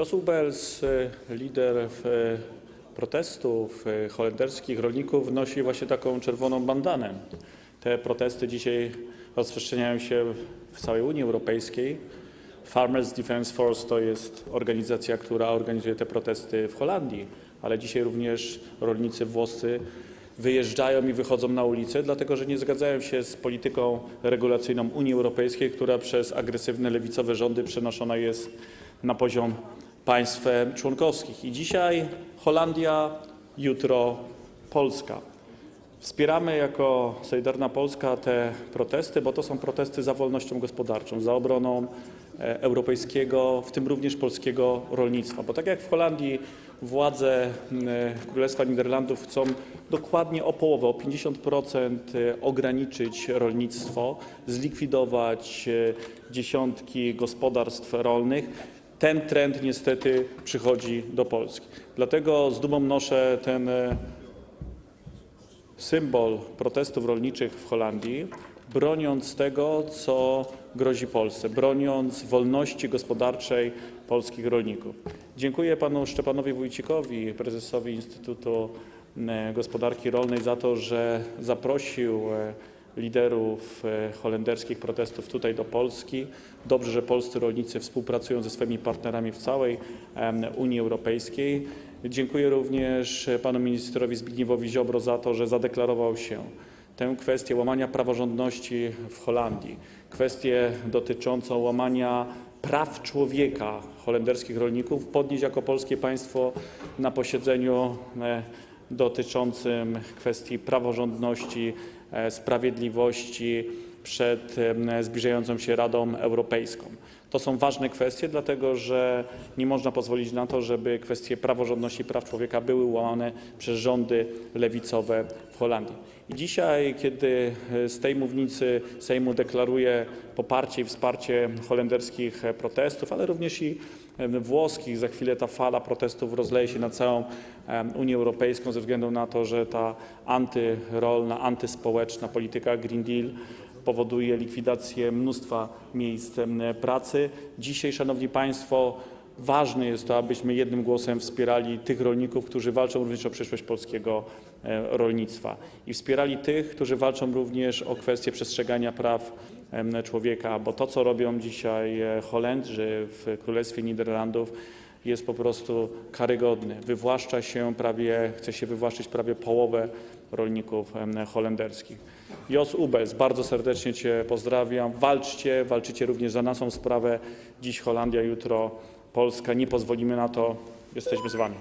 Jos Ubels, y, lider y, protestów y, holenderskich rolników, nosi właśnie taką czerwoną bandanę. Te protesty dzisiaj rozprzestrzeniają się w całej Unii Europejskiej. Farmers Defence Force to jest organizacja, która organizuje te protesty w Holandii, ale dzisiaj również rolnicy włoscy wyjeżdżają i wychodzą na ulicę, dlatego że nie zgadzają się z polityką regulacyjną Unii Europejskiej, która przez agresywne lewicowe rządy przenoszona jest na poziom państw e, członkowskich. I dzisiaj Holandia, jutro Polska. Wspieramy jako Solidarna Polska te protesty, bo to są protesty za wolnością gospodarczą, za obroną e, europejskiego, w tym również polskiego rolnictwa. Bo tak jak w Holandii władze e, Królestwa Niderlandów chcą dokładnie o połowę, o 50% ograniczyć rolnictwo, zlikwidować e, dziesiątki gospodarstw rolnych, ten trend niestety przychodzi do Polski. Dlatego z dumą noszę ten e, symbol protestów rolniczych w Holandii, broniąc tego, co grozi Polsce, broniąc wolności gospodarczej polskich rolników. Dziękuję panu Szczepanowi Wójcikowi, prezesowi Instytutu e, Gospodarki Rolnej za to, że zaprosił e, liderów e, holenderskich protestów tutaj do Polski. Dobrze, że polscy rolnicy współpracują ze swoimi partnerami w całej Unii Europejskiej. Dziękuję również panu ministrowi Zbigniewowi Ziobro za to, że zadeklarował się tę kwestię łamania praworządności w Holandii, kwestię dotyczącą łamania praw człowieka holenderskich rolników podnieść jako polskie państwo na posiedzeniu e, dotyczącym kwestii praworządności, e, sprawiedliwości przed zbliżającą się Radą Europejską. To są ważne kwestie, dlatego że nie można pozwolić na to, żeby kwestie praworządności i praw człowieka były łamane przez rządy lewicowe w Holandii. I dzisiaj, kiedy e, z tej mównicy Sejmu deklaruję poparcie i wsparcie holenderskich e, protestów, ale również i włoskich, za chwilę ta fala protestów rozleje się na całą Unię Europejską ze względu na to, że ta antyrolna, antyspołeczna polityka Green Deal powoduje likwidację mnóstwa miejsc pracy. Dzisiaj, Szanowni Państwo, ważne jest to, abyśmy jednym głosem wspierali tych rolników, którzy walczą również o przyszłość polskiego e, rolnictwa i wspierali tych, którzy walczą również o kwestię przestrzegania praw człowieka, bo to, co robią dzisiaj e, Holendrzy w Królestwie Niderlandów, jest po prostu karygodne. Wywłaszcza się prawie, chce się wywłaszczyć prawie połowę rolników holenderskich. Jos Ubels, bardzo serdecznie Cię pozdrawiam. Walczcie, walczycie również za naszą sprawę. Dziś Holandia, jutro Polska. Nie pozwolimy na to. Jesteśmy z Wami.